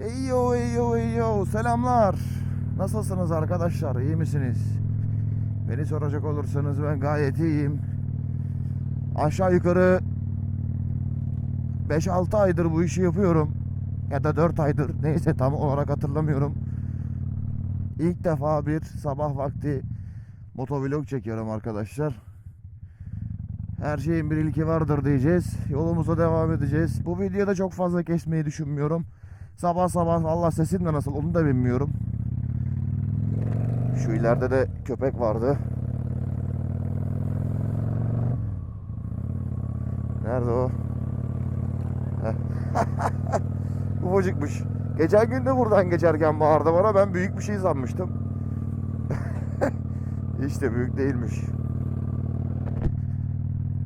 Eyo eyo eyo selamlar. Nasılsınız arkadaşlar? İyi misiniz? Beni soracak olursanız ben gayet iyiyim. Aşağı yukarı 5-6 aydır bu işi yapıyorum. Ya da 4 aydır. Neyse tam olarak hatırlamıyorum. İlk defa bir sabah vakti motovlog çekiyorum arkadaşlar. Her şeyin bir ilki vardır diyeceğiz. Yolumuza devam edeceğiz. Bu videoda çok fazla kesmeyi düşünmüyorum. Sabah sabah Allah sesim de nasıl onu da bilmiyorum. Şu ileride de köpek vardı. Nerede o? Ufacıkmış. Geçen gün de buradan geçerken bağırdı bana. Ben büyük bir şey sanmıştım. işte büyük değilmiş.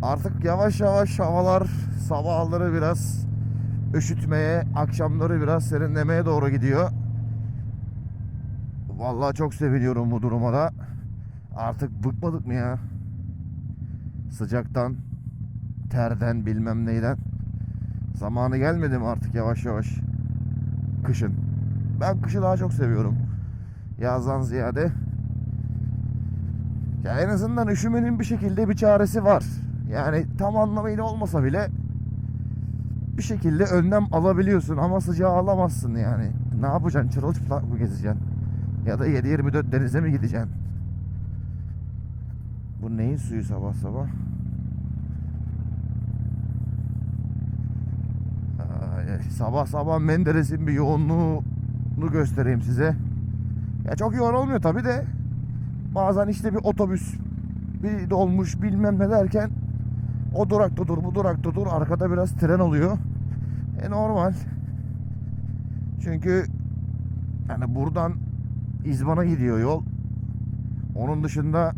Artık yavaş yavaş havalar sabahları biraz üşütmeye, akşamları biraz serinlemeye doğru gidiyor. Vallahi çok seviniyorum bu duruma da. Artık bıkmadık mı ya? Sıcaktan, terden, bilmem neyden. Zamanı gelmedi mi artık yavaş yavaş? Kışın. Ben kışı daha çok seviyorum. Yazdan ziyade. Ya en azından üşümenin bir şekilde bir çaresi var. Yani tam anlamıyla olmasa bile bir şekilde önlem alabiliyorsun ama sıcağı alamazsın yani. Ne yapacaksın? Çırılçıplak mı gezeceksin? Ya da 7-24 denize mi gideceksin? Bu neyin suyu sabah sabah? Ay, sabah sabah Menderes'in bir yoğunluğunu göstereyim size. Ya çok yoğun olmuyor tabi de. Bazen işte bir otobüs, bir dolmuş bilmem ne derken o durakta dur, bu durakta dur. Arkada biraz tren oluyor. E normal. Çünkü yani buradan İzban'a gidiyor yol. Onun dışında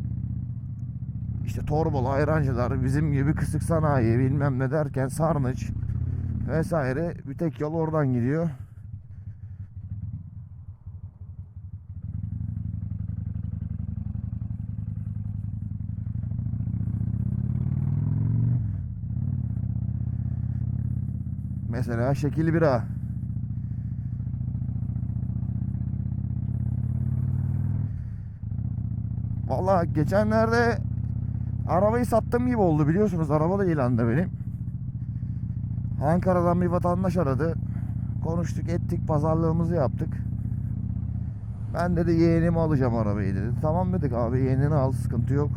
işte Torbalı, Ayrancılar, bizim gibi kısık sanayi bilmem ne derken Sarnıç vesaire bir tek yol oradan gidiyor. Mesela şekil bira. Vallahi geçenlerde arabayı sattığım gibi oldu biliyorsunuz. Araba da ilanda benim. Ankara'dan bir vatandaş aradı. Konuştuk ettik pazarlığımızı yaptık. Ben dedi yeğenimi alacağım arabayı dedi. Tamam dedik abi yeğenini al sıkıntı yok.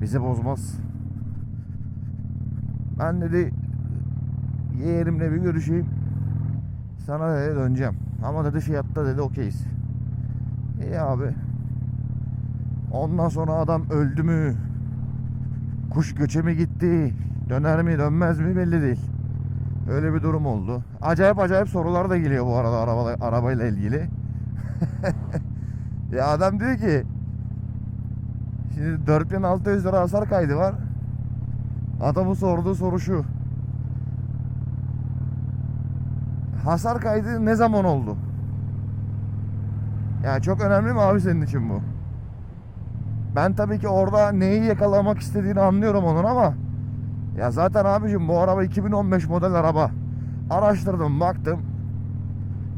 Bizi bozmaz. Ben dedi yeğenimle bir görüşeyim. Sana dedi döneceğim. Ama dedi fiyatta dedi okeyiz. İyi abi. Ondan sonra adam öldü mü? Kuş göçe mi gitti? Döner mi dönmez mi belli değil. Öyle bir durum oldu. Acayip acayip sorular da geliyor bu arada araba, arabayla ilgili. ya adam diyor ki Şimdi 4600 lira hasar kaydı var. Adamın sorduğu soru şu. Hasar kaydı ne zaman oldu? Yani çok önemli mi abi senin için bu? Ben tabii ki orada neyi yakalamak istediğini anlıyorum onun ama ya zaten abicim bu araba 2015 model araba. Araştırdım baktım.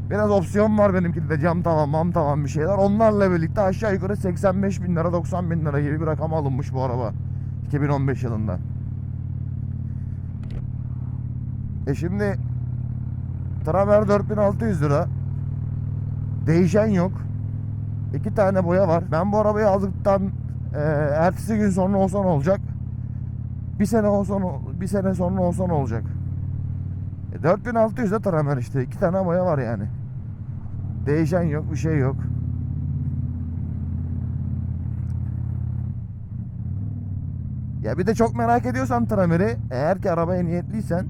Biraz opsiyon var benimkinde de cam tavan mam tavan bir şeyler. Onlarla birlikte aşağı yukarı 85 bin lira 90 bin lira gibi bir rakam alınmış bu araba. 2015 yılında. E şimdi Traver 4600 lira. Değişen yok. İki tane boya var. Ben bu arabayı aldıktan e, ertesi gün sonra olsa ne olacak? Bir sene olsa ne- bir sene sonra olsa ne olacak? E, 4600 de Traver işte. iki tane boya var yani. Değişen yok, bir şey yok. Ya bir de çok merak ediyorsan Tramer'i, eğer ki arabaya niyetliysen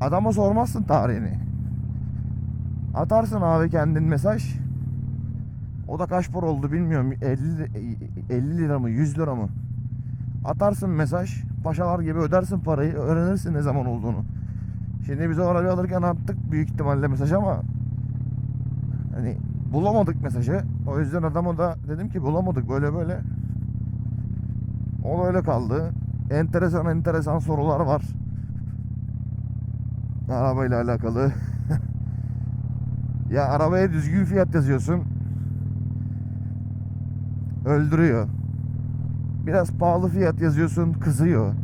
adama sormazsın tarihini. Atarsın abi kendin mesaj. O da kaç para oldu bilmiyorum. 50, 50 lira mı 100 lira mı? Atarsın mesaj. Paşalar gibi ödersin parayı. Öğrenirsin ne zaman olduğunu. Şimdi biz o arabayı alırken attık büyük ihtimalle mesaj ama hani bulamadık mesajı. O yüzden adama da dedim ki bulamadık böyle böyle. O da öyle kaldı. Enteresan enteresan sorular var. Arabayla alakalı. Ya arabaya düzgün fiyat yazıyorsun. Öldürüyor. Biraz pahalı fiyat yazıyorsun, kızıyor.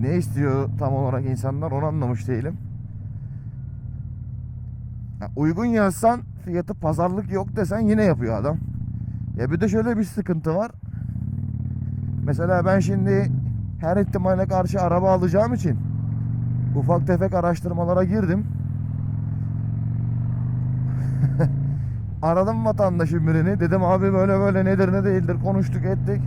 Ne istiyor tam olarak insanlar onu anlamış değilim. Ya uygun yazsan fiyatı pazarlık yok desen yine yapıyor adam. Ya bir de şöyle bir sıkıntı var. Mesela ben şimdi her ihtimale karşı araba alacağım için ufak tefek araştırmalara girdim. Aradım vatandaşın birini. Dedim abi böyle böyle nedir ne değildir konuştuk ettik.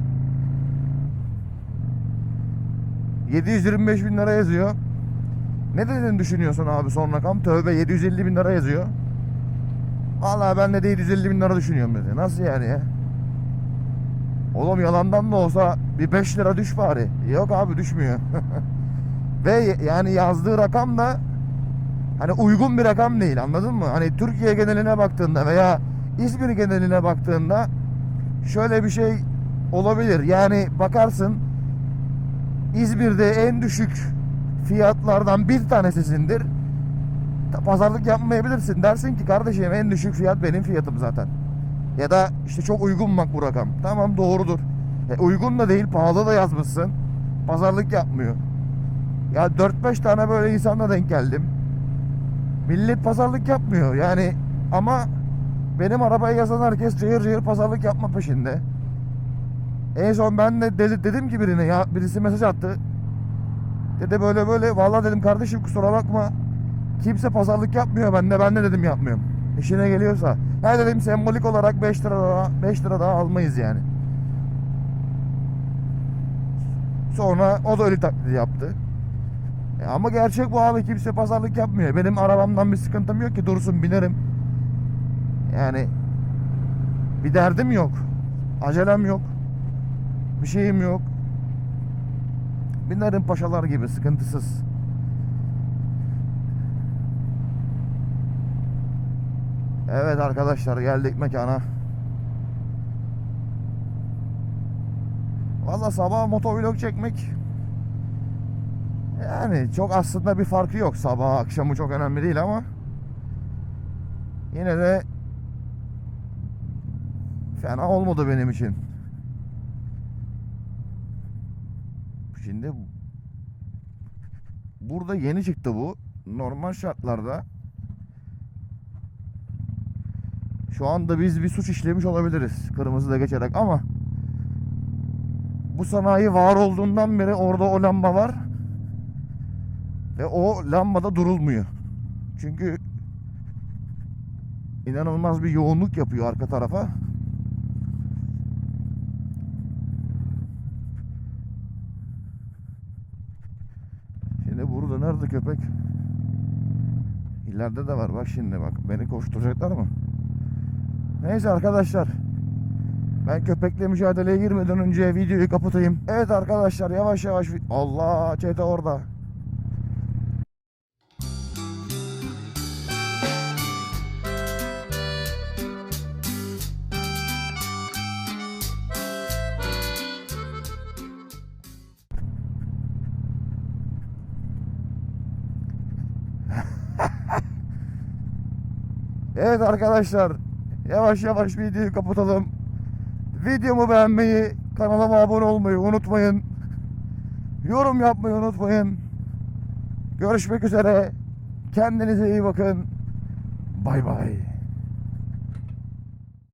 725 bin lira yazıyor. Ne dediğini düşünüyorsun abi son rakam? Tövbe 750 bin lira yazıyor. Vallahi ben de 750 bin lira düşünüyorum dedi. Nasıl yani ya? Oğlum yalandan da olsa bir 5 lira düş bari. Yok abi düşmüyor. Ve yani yazdığı rakam da hani uygun bir rakam değil anladın mı? Hani Türkiye geneline baktığında veya İzmir geneline baktığında şöyle bir şey olabilir. Yani bakarsın İzmir'de en düşük fiyatlardan bir tanesisindir. Ta- Pazarlık yapmayabilirsin. Dersin ki kardeşim en düşük fiyat benim fiyatım zaten. Ya da işte çok uygun bak bu rakam. Tamam doğrudur. E, uygun da değil pahalı da yazmışsın. Pazarlık yapmıyor. Ya 4-5 tane böyle insanla denk geldim. Millet pazarlık yapmıyor yani ama benim arabayı yazan herkes cayır cayır pazarlık yapma peşinde. En son ben de dedi- dedim ki birine ya birisi mesaj attı. Dedi böyle böyle vallahi dedim kardeşim kusura bakma. Kimse pazarlık yapmıyor ben de ben de dedim yapmıyorum. İşine geliyorsa. Ha dedim sembolik olarak 5 lira daha 5 lira daha almayız yani. Sonra o da öyle taklidi yaptı. E ama gerçek bu abi kimse pazarlık yapmıyor. Benim arabamdan bir sıkıntım yok ki dursun binerim. Yani bir derdim yok. Acelem yok. Bir şeyim yok. Binerim paşalar gibi sıkıntısız. Evet arkadaşlar geldik mekana. Valla sabah motovlog çekmek yani çok aslında bir farkı yok. Sabah akşamı çok önemli değil ama yine de fena olmadı benim için. Şimdi burada yeni çıktı bu. Normal şartlarda şu anda biz bir suç işlemiş olabiliriz kırmızıda geçerek ama bu sanayi var olduğundan beri orada o lamba var ve o lambada durulmuyor. Çünkü inanılmaz bir yoğunluk yapıyor arka tarafa. Şimdi burada nerede köpek? İleride de var bak şimdi bak. Beni koşturacaklar mı? Neyse arkadaşlar. Ben köpekle mücadeleye girmeden önce videoyu kapatayım. Evet arkadaşlar yavaş yavaş. Allah çete orada. Evet arkadaşlar yavaş yavaş videoyu kapatalım. Videomu beğenmeyi, kanalıma abone olmayı unutmayın. Yorum yapmayı unutmayın. Görüşmek üzere. Kendinize iyi bakın. Bay bay.